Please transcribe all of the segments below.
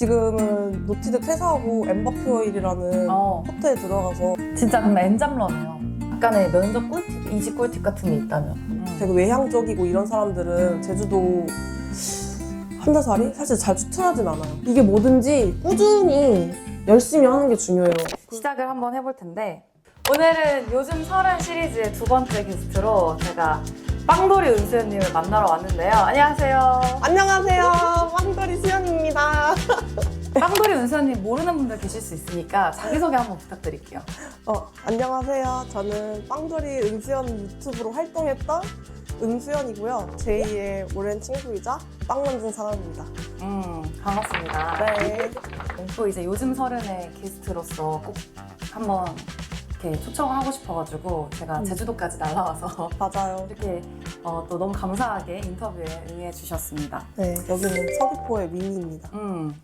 지금은 노티드 퇴사하고 엠버퓨어일이라는 어, 호텔에 들어가서 진짜 그럼 엔잡러네요. 약간의 면접 꿀팁, 이직 꿀팁 같은 게 있다면. 음. 되게 외향적이고 이런 사람들은 제주도 한 달 살이 사실 잘 추천하진 않아요. 이게 뭐든지 꾸준히 열심히 하는 게 중요해요. 시작을 한번 해볼 텐데 오늘은 요즘 설은 시리즈의 두 번째 게스트로 제가 빵돌이 은수연님을 만나러 왔는데요. 안녕하세요. 안녕하세요. 황돌이 수연입니다. 빵돌이 은수연님 모르는 분들 계실 수 있으니까 자기소개 한번 부탁드릴게요. 어, 안녕하세요. 저는 빵돌이 은수연 유튜브로 활동했던 은수연이고요. 제2의 오랜 친구이자 빵 만든 사람입니다. 음, 반갑습니다. 네. 또 이제 요즘 설은의 게스트로서 꼭 한번 이렇게 초청을 하고 싶어가지고 제가 음. 제주도까지 날라와서 맞아요. 이렇게 어, 또 너무 감사하게 인터뷰에 응해 주셨습니다. 네, 여기는 서귀포의 미니입니다. 음.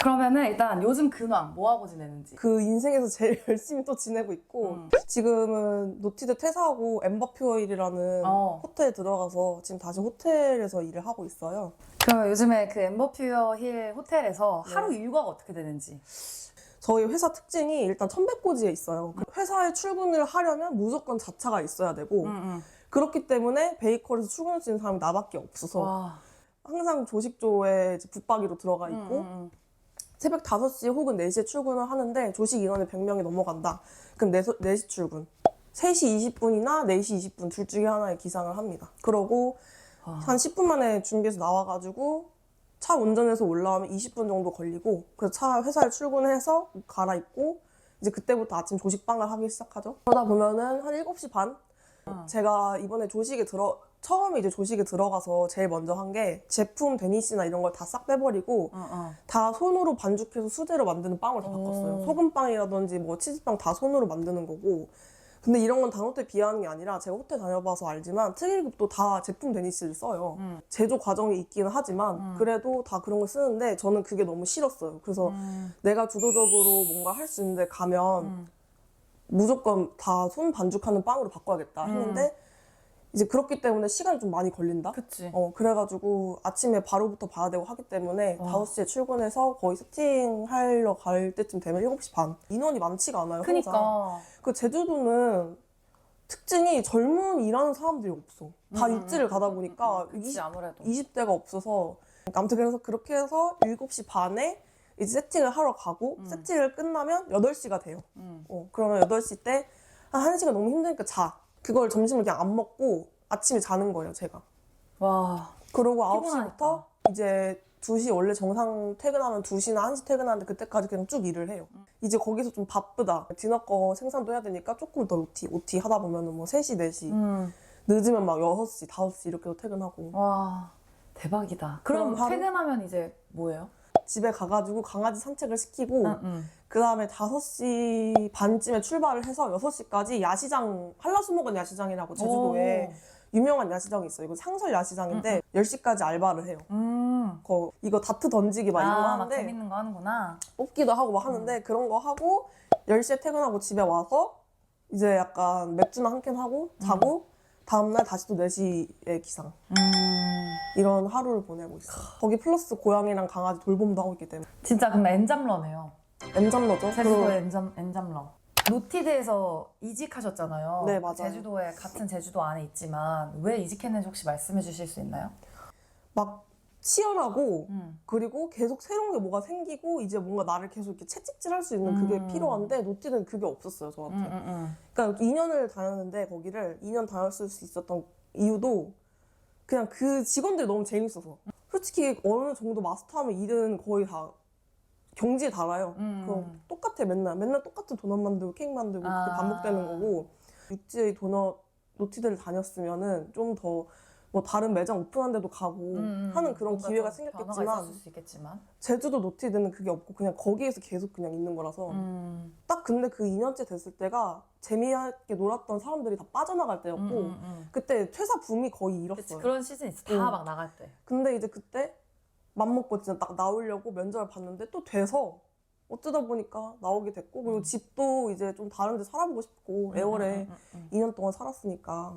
그러면은 일단 요즘 근황 뭐 하고 지내는지. 그 인생에서 제일 열심히 또 지내고 있고 음. 지금은 노티드 퇴사하고 엠버퓨어일이라는 어. 호텔에 들어가서 지금 다시 호텔에서 일을 하고 있어요. 그럼 요즘에 그 엠버퓨어 힐 호텔에서 네. 하루 일과가 어떻게 되는지. 저희 회사 특징이 일단 천백고지에 있어요. 그 회사에 출근을 하려면 무조건 자차가 있어야 되고 음, 그렇기 때문에 베이커리에서 출근할 수 있는 사람이 나밖에 음. 없어서 와. 항상 조식조에 붙박이로 들어가 있고 음, 음, 새벽 5시 혹은 4시에 출근을 하는데 조식 인원이 100명이 넘어간다. 그럼 4, 4시 출근. 3시 20분이나 4시 20분 둘 중에 하나에 기상을 합니다. 그러고 와. 한 10분 만에 준비해서 나와가지고 차 운전해서 올라오면 20분 정도 걸리고 그래서 차 회사에 출근해서 옷 갈아입고 이제 그때부터 아침 조식방을 하기 시작하죠. 그러다 보면은 한 7시 반? 어. 제가 이번에 조식에 들어 처음에 이제 조식에 들어가서 제일 먼저 한 게 제품 데니시나 이런 걸 다 싹 빼버리고 어, 어. 다 손으로 반죽해서 수제로 만드는 빵을 다 바꿨어요. 오. 소금빵이라든지 뭐 치즈빵 다 손으로 만드는 거고. 근데 이런 건다 호텔 비하하는 게 아니라 제가 호텔 다녀봐서 알지만 특일급도 다 제품 데니스를 써요. 음. 제조 과정이 있기는 하지만 음. 그래도 다 그런 걸 쓰는데 저는 그게 너무 싫었어요. 그래서 음, 내가 주도적으로 뭔가 할 수 있는데 가면 음. 무조건 다 손 반죽하는 빵으로 바꿔야겠다 했는데 이제 그렇기 때문에 시간이 좀 많이 걸린다. 그치. 어, 그래가지고 아침에 바로부터 봐야 되고 하기 때문에 와. 5시에 출근해서 거의 세팅하러 갈 때쯤 되면 7시 반. 인원이 많지가 않아요. 그니까. 그 제주도는 특징이 젊은 일하는 사람들이 없어. 다 음, 음, 입지를 음, 가다 음, 보니까 음, 그치, 아무래도. 20대가 없어서 아무튼 그래서 그렇게 해서 7시 반에 이제 세팅을 하러 가고 음. 세팅을 끝나면 8시가 돼요. 음. 어, 그러면 8시 때한 1시간 너무 힘드니까 자. 그걸 점심을 그냥 안 먹고 아침에 자는 거예요, 제가. 와. 그러고 피곤하니까. 9시부터 이제 2시 원래 정상 퇴근하면 2시나 1시 퇴근하는데 그때까지 그냥 쭉 일을 해요. 음. 이제 거기서 좀 바쁘다. 디너 거 생산도 해야 되니까 조금 더 OT, OT 하다 보면은 뭐 3시, 4시. 음. 늦으면 막 6시, 5시 이렇게 퇴근하고. 와. 대박이다. 그럼 그럼 하루- 퇴근하면 이제 뭐예요? 집에 가가지고 강아지 산책을 시키고 응, 응. 그 다음에 5시 반쯤에 출발을 해서 6시까지 야시장, 한라수목원 야시장이라고 제주도에 유명한 야시장이 있어요. 이거 상설 야시장인데 10시까지 알바를 해요. 오. 음. 거 이거 다트 던지기 막 이런 거 아, 막 하는데 재밌는 거 하는구나. 뽑기도 하고 막 하는데 그런 거 하고 10시에 퇴근하고 집에 와서 이제 약간 맥주나 한 캔 하고 자고 다음날 다시 또 4시에 기상 음. 이런 하루를 보내고 있어요 거기 플러스 고양이랑 강아지 돌봄도 하고 있기 때문에 진짜 그럼 엔잡러네요. 엠잠러죠 제주도의 엔잡, 엔잡러. 노티드에서 이직하셨잖아요. 네, 맞아요. 제주도에 같은 제주도 안에 있지만 왜 이직했는지 혹시 말씀해 주실 수 있나요? 막 치열하고 음. 그리고 계속 새로운 게 뭐가 생기고 이제 뭔가 나를 계속 이렇게 채찍질 할 수 있는 그게 음. 필요한데 노티는 그게 없었어요 저한테 음, 음, 음. 그러니까 2년을 다녔는데 거기를 2년 다녔을 수 있었던 이유도 그냥 그 직원들이 너무 재밌어서 솔직히 어느 정도 마스터하면 일은 거의 다 경지에 달아요. 음. 그럼 똑같아 맨날 맨날 똑같은 도넛 만들고 케이크 만들고 그게 아. 반복되는 거고 육지의 도넛 노티들을 다녔으면은 좀더 뭐 다른 매장 오픈한 데도 가고 음, 하는 그런 뭔가 기회가 좀 변화가 생겼겠지만 있었을 수 있겠지만. 제주도 노티드는 그게 없고 그냥 거기에서 계속 그냥 있는 거라서 음. 딱 근데 그 2년째 됐을 때가 재미있게 놀았던 사람들이 다 빠져나갈 때였고 음, 음, 음. 그때 퇴사 붐이 거의 그치, 일었어요. 그런 시즌 있어. 다 응. 막 나갈 때. 근데 이제 그때 맘먹고 진짜 딱 나오려고 면접을 봤는데 또 돼서 어쩌다 보니까 나오게 됐고 그리고 음. 집도 이제 좀 다른 데 살아보고 싶고 애월에 음, 음, 음, 음. 2년 동안 살았으니까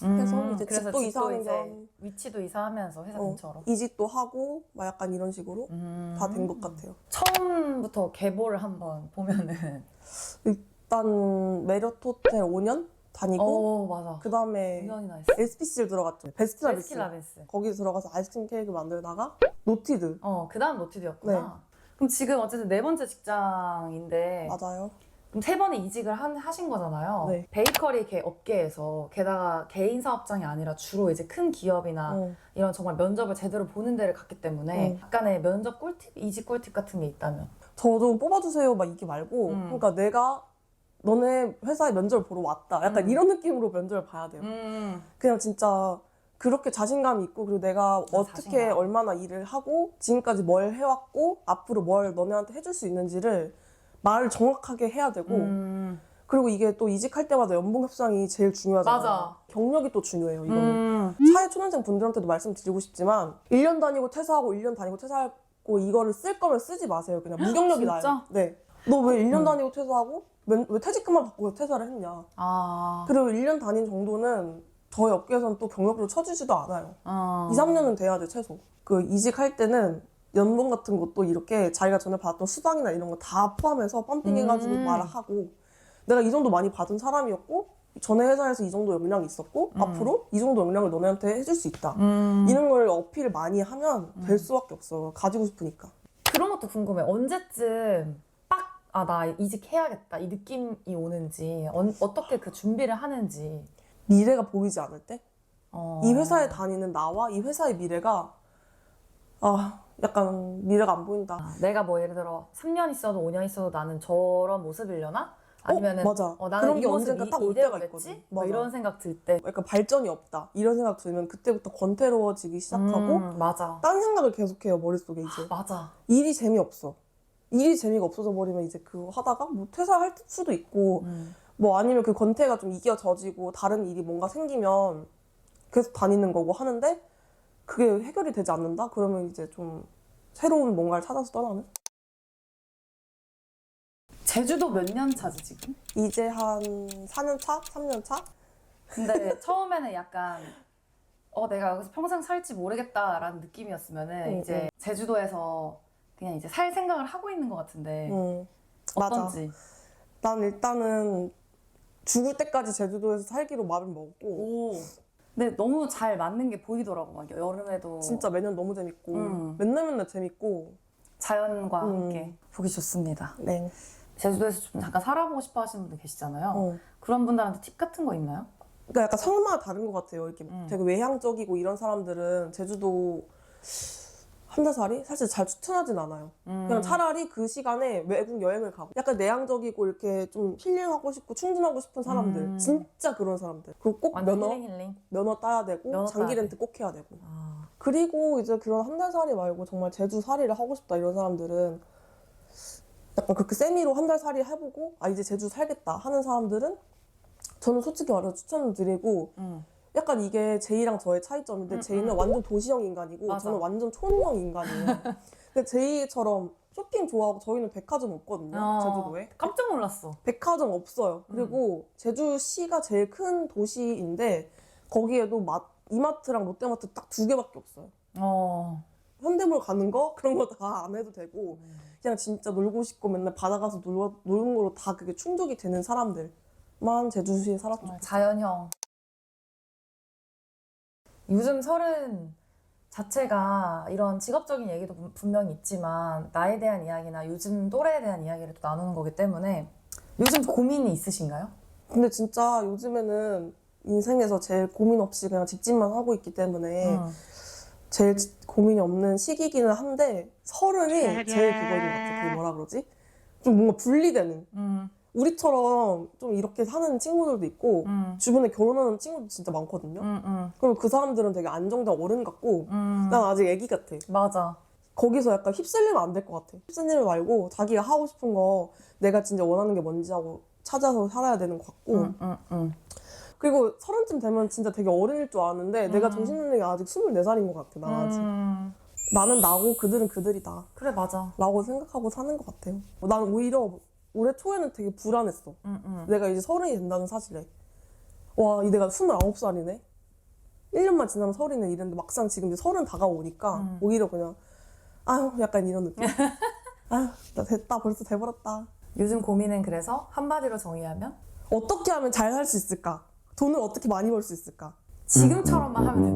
그래서 이제 그래서 집도 이사하는 이제 겸 위치도 이사하면서 회사 어, 근처로. 이직도 하고 막 약간 이런 식으로 음. 다된 것 같아요. 처음부터 계보를 한번 보면은. 일단 메리어트 호텔 5년 다니고 어 맞아. 그 다음에 5년이나 했어. SPC를 들어갔죠. 베스킨라빈스. 베스킨라빈스. 거기 들어가서 아이스크림 케이크 만들다가 노티드 어 그 다음 노티드였구나. 네. 그럼 지금 어쨌든 네 번째 직장인데 맞아요. 그럼 세 번의 이직을 한, 하신 거잖아요. 네. 베이커리 개 업계에서 게다가 개인 사업장이 아니라 주로 이제 큰 기업이나 어. 이런 정말 면접을 제대로 보는 데를 갔기 때문에 음. 약간의 면접 꿀팁, 이직 꿀팁 같은 게 있다면. 저 좀 뽑아주세요 막 이게 말고 음. 그러니까 내가 너네 회사에 면접을 보러 왔다. 약간 음. 이런 느낌으로 면접을 봐야 돼요. 음. 그냥 진짜 그렇게 자신감이 있고 그리고 내가 어떻게 자신감. 얼마나 일을 하고 지금까지 뭘 해왔고 앞으로 뭘 너네한테 해줄 수 있는지를 말을 정확하게 해야 되고 음. 그리고 이게 또 이직할 때마다 연봉 협상이 제일 중요하잖아요. 맞아. 경력이 또 중요해요. 이거는 음. 사회 초년생 분들한테도 말씀드리고 싶지만 1년 다니고 퇴사하고 1년 다니고 퇴사하고 이거를 쓸 거면 쓰지 마세요. 그냥 무경력이 진짜? 나요. 네. 너 왜 1년 음. 다니고 퇴사하고 면- 왜 퇴직금만 받고 왜 퇴사를 했냐. 아. 그리고 1년 다닌 정도는 저희 업계에서는 또 경력으로 쳐주지도 않아요. 어. 2, 3년은 돼야 돼 최소. 그 이직할 때는 연봉 같은 것도 이렇게 자기가 전에 받았던 수당이나 이런 거 다 포함해서 펌핑해가지고 음. 말을 하고 내가 이 정도 많이 받은 사람이었고 전에 회사에서 이 정도 역량이 있었고 음. 앞으로 이 정도 역량을 너네한테 해줄 수 있다. 음. 이런 걸 어필을 많이 하면 될 수밖에 없어. 가지고 싶으니까. 그런 것도 궁금해. 언제쯤 빡, 아, 나 이직해야겠다. 이 느낌이 오는지, 언- 어떻게 그 준비를 하는지. 미래가 보이지 않을 때? 어. 이 회사에 다니는 나와 이 회사의 미래가 아 약간 미래가 안 보인다. 아, 내가 뭐 예를 들어 3년 있어도 5년 있어도 나는 저런 모습이려나? 아니면은 어, 맞아. 어, 나는 그런 이 게 모습 언젠가 이- 딱올 이대로 때가 됐지? 있거든. 뭐 맞아. 이런 생각 들 때. 약간 발전이 없다 이런 생각 들면 그때부터 권태로워지기 시작하고 음, 맞아. 딴 생각을 계속해요 머릿속에 이제 맞아. 일이 재미없어 일이 재미가 없어져 버리면 이제 그거 하다가 뭐 퇴사할 수도 있고 음. 뭐 아니면 그 권태가 좀 이겨져지고 다른 일이 뭔가 생기면 계속 다니는 거고 하는데 그게 해결이 되지 않는다 그러면 이제 좀 새로운 뭔가를 찾아서 떠나는 제주도 몇 년 차지 지금? 이제 한 4년 차? 3년 차? 근데 처음에는 약간 어 내가 여기서 평생 살지 모르겠다라는 느낌이었으면은 응, 이제 응. 제주도에서 그냥 이제 살 생각을 하고 있는 것 같은데 응. 맞아. 어떤지. 난 일단은 죽을 때까지 제주도에서 살기로 마음을 먹었고 오. 근데 너무 잘 맞는 게 보이더라고 막 여름에도 진짜 매년 너무 재밌고 음. 맨날 맨날 재밌고 자연과 음. 함께 보기 좋습니다. 네. 제주도에서 좀 잠깐 살아보고 싶어 하시는 분들 계시잖아요. 어. 그런 분들한테 팁 같은 거 있나요? 그러니까 약간 성마다 다른 것 같아요. 이렇게 음. 되게 외향적이고 이런 사람들은 제주도 한달 살이 사실 잘 추천하진 않아요. 음. 그냥 차라리 그 시간에 외국 여행을 가고 약간 내향적이고 이렇게 좀 힐링하고 싶고 충전하고 싶은 사람들 음. 진짜 그런 사람들 그리고 꼭 완전 면허 힐링 힐링. 면허 따야 되고 면허 장기 따야 렌트 꼭 해야 되고 아. 그리고 이제 그런 한달 살이 말고 정말 제주 살이를 하고 싶다 이런 사람들은 약간 그렇게 세미로 한달 살이 해보고 아 이제 제주 살겠다 하는 사람들은 저는 솔직히 말해서 추천을 드리고 음. 약간 이게 제이랑 저의 차이점인데 음, 제이는 음. 완전 도시형 인간이고 맞아. 저는 완전 촌형 인간이에요. 근데 제이처럼 쇼핑 좋아하고 저희는 백화점 없거든요 어, 제주도에 깜짝 놀랐어. 백화점 없어요. 음. 그리고 제주시가 제일 큰 도시인데 거기에도 마, 이마트랑 롯데마트 딱 두 개밖에 없어요. 어. 현대몰 가는 거 그런 거 다 안 해도 되고 그냥 진짜 놀고 싶고 맨날 바다 가서 놀, 노는 거로 다 그게 충족이 되는 사람들만 제주시에 정말 좋겠어요. 자연형. 요즘 서른 자체가 이런 직업적인 얘기도 분- 분명히 있지만 나에 대한 이야기나 요즘 또래에 대한 이야기를 또 나누는 거기 때문에 요즘 고민이 있으신가요? 근데 진짜 요즘에는 인생에서 제일 고민 없이 그냥 집집만 하고 있기 때문에 음. 제일 지- 고민이 없는 시기기는 한데 서른이 제일 그거인 것 같아. 그게 뭐라 그러지? 좀 뭔가 분리되는. 음. 우리처럼 좀 이렇게 사는 친구들도 있고 음. 주변에 결혼하는 친구도 진짜 많거든요. 음. 음. 그럼 그 사람들은 되게 안정된 어른 같고 음. 난 아직 애기 같아. 맞아. 거기서 약간 휩쓸리면 안 될 것 같아. 휩쓸리지 말고 자기가 하고 싶은 거 내가 진짜 원하는 게 뭔지 하고 찾아서 살아야 되는 것 같고 음. 음. 음. 그리고 서른쯤 되면 진짜 되게 어른일 줄 아는데 내가 음. 정신연령이 아직 24살인 것 같아. 나 아직. 음. 나는 나고 그들은 그들이다. 그래 맞아. 라고 생각하고 사는 것 같아요. 난 오히려 올해 초에는 되게 불안했어. 음. 음. 내가 이제 서른이 된다는 사실에. 와, 이 내가 29살이네? 1년만 지나면 서른은 이랬는데 막상 지금 이제 서른 다가오니까 음. 오히려 그냥 아유 약간 이런 느낌. 아유 나 됐다 벌써 돼버렸다. 요즘 고민은 그래서 한마디로 정의하면 어떻게 하면 잘 살 수 있을까? 돈을 어떻게 많이 벌 수 있을까? 지금처럼만 하면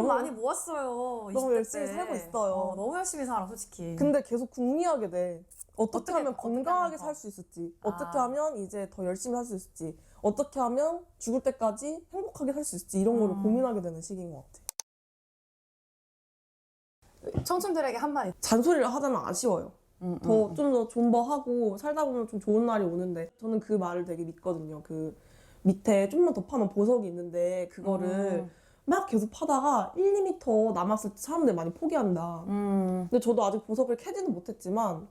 돈 너무- 많이 모았어요. 너무 20대 열심히 때. 살고 있어요. 어, 너무 열심히 살아, 솔직히. 근데 계속 궁리하게 돼. 어떻게, 어떻게- 하면 어떻게 건강하게 하면 더? 살 수 있을지, 아. 어떻게 하면 이제 더 열심히 할 수 있을지, 어떻게 하면 죽을 때까지 행복하게 살 수 있을지 이런 거를 음. 고민하게 되는 시기인 것 같아. 청춘들에게 한마디. 잔소리를 하자면 아쉬워요. 음, 더좀더 존버하고 살다 보면 좀 좋은 날이 오는데 저는 그 말을 되게 믿거든요. 그 밑에 좀만 더 파면 보석이 있는데 그거를 막 계속 파다가 1, 2m 남았을 때 사람들이 많이 포기한다. 음. 근데 저도 아직 보석을 캐지는 못했지만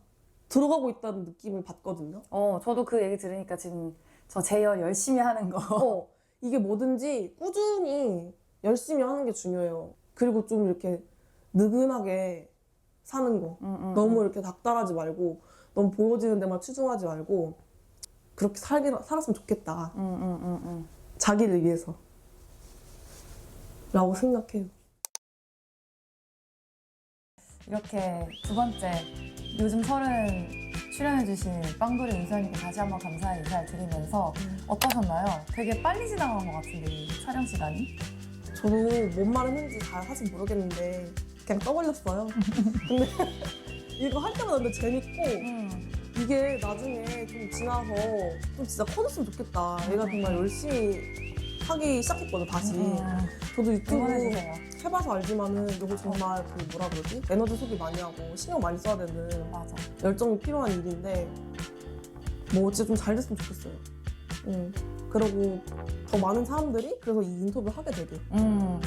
들어가고 있다는 느낌을 받거든요. 어, 저도 그 얘기 들으니까 지금 저 재열 열심히 하는 거. 어, 이게 뭐든지 꾸준히 열심히 하는 게 중요해요. 그리고 좀 이렇게 느긋하게 사는 거. 음, 음, 너무 음. 이렇게 닥달하지 말고 너무 보여지는 데만 치중하지 말고 그렇게 살기, 살았으면 좋겠다. 음, 음, 음, 음. 자기를 위해서. 라고 생각해요. 이렇게 두 번째 요즘 서른 출연해주신 빵돌이 윤서님께 다시 한번 감사의 인사를 드리면서 어떠셨나요? 되게 빨리 지나간 것 같은데 이 촬영 시간이? 저도 뭔 말을 했는지 잘 사실 모르겠는데 그냥 떠벌렸어요. 근데 이거 할 때마다 근데 재밌고 음. 이게 나중에 좀 지나서 좀 진짜 커졌으면 좋겠다. 얘가 정말 열심히 하기 시작했거든 다시. 음. 저도 유튜브 응원해주세요. 해봐서 알지만은 이거 정말 그 뭐라 그러지? 에너지 소비 많이 하고 신경 많이 써야 되는 맞아. 열정이 필요한 일인데 뭐 진짜 좀 잘 됐으면 좋겠어요. 응. 그리고 더 많은 사람들이 그래서 이 인터뷰를 하게 되게 음.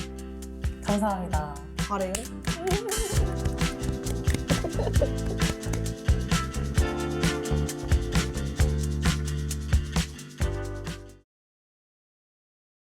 감사합니다. 잘해요.